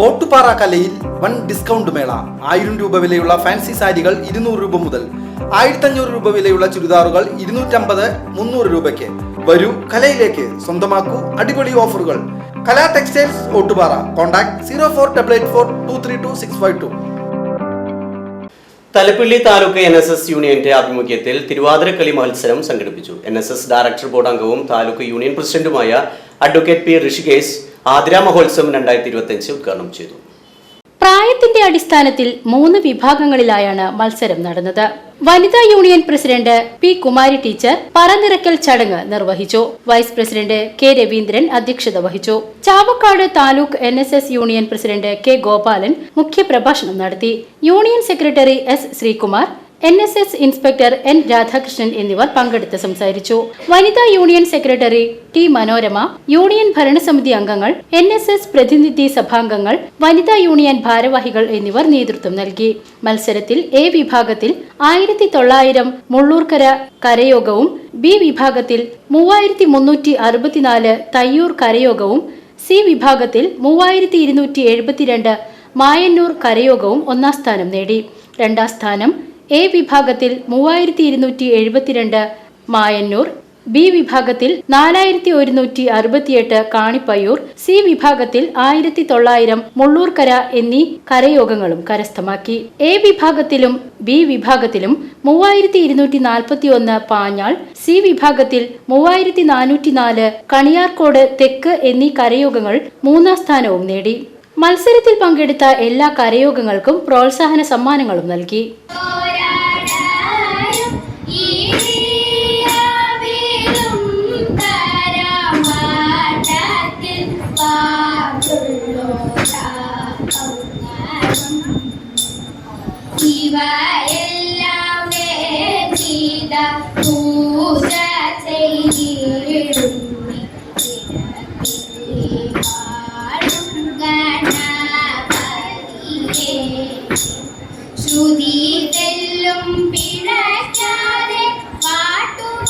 ഓട്ടുപാറ കലയിൽ one discount മേള. ആയിരം രൂപ വിലയുള്ള ഫാൻസി സാരികൾ ഇരുന്നൂറ് രൂപ മുതൽ ആയിരത്തഞ്ഞൂറ് രൂപ വിലയുള്ള ചുരിദാറുകൾ ഇരുന്നൂറ്റമ്പത് മുന്നൂറ് രൂപയ്ക്ക്. വരൂ കലയിലേക്ക്. സ്വന്തമാക്കൂ അടിപൊളി ഓഫറുകൾ. Kala textiles Ottupara. Contact zero four double eight four two three two six five two. Thalappilly taluk N S S യൂണിയന്റെ ആഭിമുഖ്യത്തിൽ തിരുവാതിരക്കളി മത്സരം സംഘടിപ്പിച്ചു. N S S director board അംഗവും താലൂക്ക് യൂണിയൻ പ്രസിഡന്റുമായ അഡ്വക്കേറ്റ് പി ഋഷികേശ് ആതിര മഹോത്സവം രണ്ടായിരത്തി ഇരുപത്തിയഞ്ച് ഉദ്ഘാടനം ചെയ്തു. പ്രായത്തിന്റെ അടിസ്ഥാനത്തിൽ മൂന്ന് വിഭാഗങ്ങളിലായാണ് മത്സരം നടന്നത്. വനിതാ union president P Kumari teacher പറനിറക്കൽ ചടങ്ങ് നിർവഹിച്ചു. വൈസ് പ്രസിഡന്റ് കെ രവീന്ദ്രൻ അധ്യക്ഷത വഹിച്ചു. Chavakkad taluk N union president K Gopalan മുഖ്യപ്രഭാഷണം നടത്തി. Union secretary S Sreekumar N S S inspector N Radhakrishnan എന്നിവർ പങ്കെടുത്ത് സംസാരിച്ചു. വനിതാ union secretary T Manorama union ഭരണസമിതി അംഗങ്ങൾ എൻ എസ് എസ് പ്രതിനിധി സഭാംഗങ്ങൾ വനിതാ യൂണിയൻ ഭാരവാഹികൾ എന്നിവർ നേതൃത്വം നൽകി. മത്സരത്തിൽ എ വിഭാഗത്തിൽ ആയിരത്തി തൊള്ളായിരം മുള്ളൂർക്കര കരയോഗവും ബി വിഭാഗത്തിൽ മൂവായിരത്തി മുന്നൂറ്റി അറുപത്തിനാല് തയ്യൂർ കരയോഗവും സി വിഭാഗത്തിൽ മൂവായിരത്തി ഇരുന്നൂറ്റി എഴുപത്തിരണ്ട് മായന്നൂർ കരയോഗവും ഒന്നാം സ്ഥാനം നേടി. രണ്ടാം സ്ഥാനം എ വിഭാഗത്തിൽ മൂവായിരത്തി ഇരുന്നൂറ്റി എഴുപത്തിരണ്ട് മായന്നൂർ ബി വിഭാഗത്തിൽ നാലായിരത്തി ഒരുന്നൂറ്റി അറുപത്തിയെട്ട് കാണിപ്പയ്യൂർ സി വിഭാഗത്തിൽ ആയിരത്തി തൊള്ളായിരം മുള്ളൂർക്കര എന്നീ കരയോഗങ്ങളും കരസ്ഥമാക്കി. എ വിഭാഗത്തിലും ബി വിഭാഗത്തിലും മൂവായിരത്തി ഇരുന്നൂറ്റി നാൽപ്പത്തി ഒന്ന് പാഞ്ഞാൾ സി വിഭാഗത്തിൽ മൂവായിരത്തി നാനൂറ്റി നാല് കണിയാർക്കോട് തെക്ക് എന്നീ കരയോഗങ്ങൾ മൂന്നാം സ്ഥാനവും നേടി. മത്സരത്തിൽ പങ്കെടുത്ത എല്ലാ കരയോഗങ്ങൾക്കും പ്രോത്സാഹന സമ്മാനങ്ങളും നൽകി. ഇവയെല്ലാം ചെയ്ത പൂജ ചെയ്തിടുന്നി പാടും ഗണപതിയേ ശ്രുതി തെല്ലും പിഴയ്ക്കാതെ പാട്ടുപാടിടുവാനായി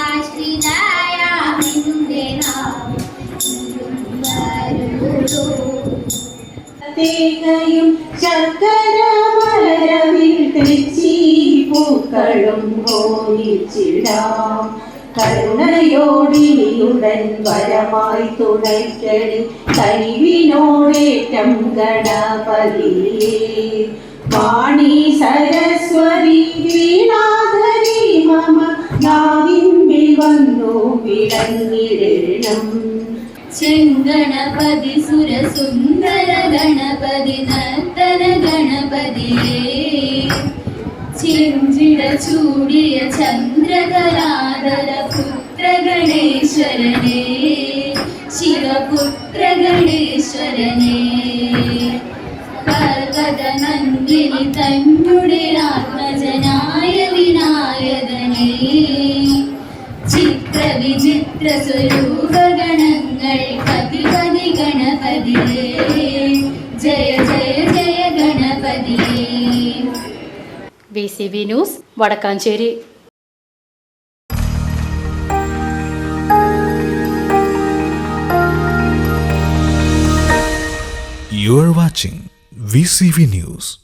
ആശ്രിതയാമിന്റെ നാം വരുള്ളൂ തേങ്ങയും ശർക്കര മലരവിൽ തെച്ചി പൂക്കളും ഹോമിച്ചിടാം കരുണയോടിനിയുടൻ വരമായി തുണയ്ക്കണി കഴിവിനോടേറ്റം ഗണപതി. വാണി സരസ്വതി വീണാധരി മമ നാവിൻപിൽ വന്നു വിളങ്ങിടണം ചെങ്കണപതി സുരസുന്ദര ഗണപതി നർത്തന ഗണപതിയേ. ചിഞ്ചിട ചൂടിയ ചന്ദ്രകലാധര പുത്ര ഗണേശ്വരനേ ശിവപുത്ര ഗണേശ്വരനേ പർവത നന്ദിനി തന്നുടെ ആത്മജനായ വിനായകനേ ചിത്ര വിചിത്ര സ്വരൂപ V C B news Vadakkanchery You are watching VCV News.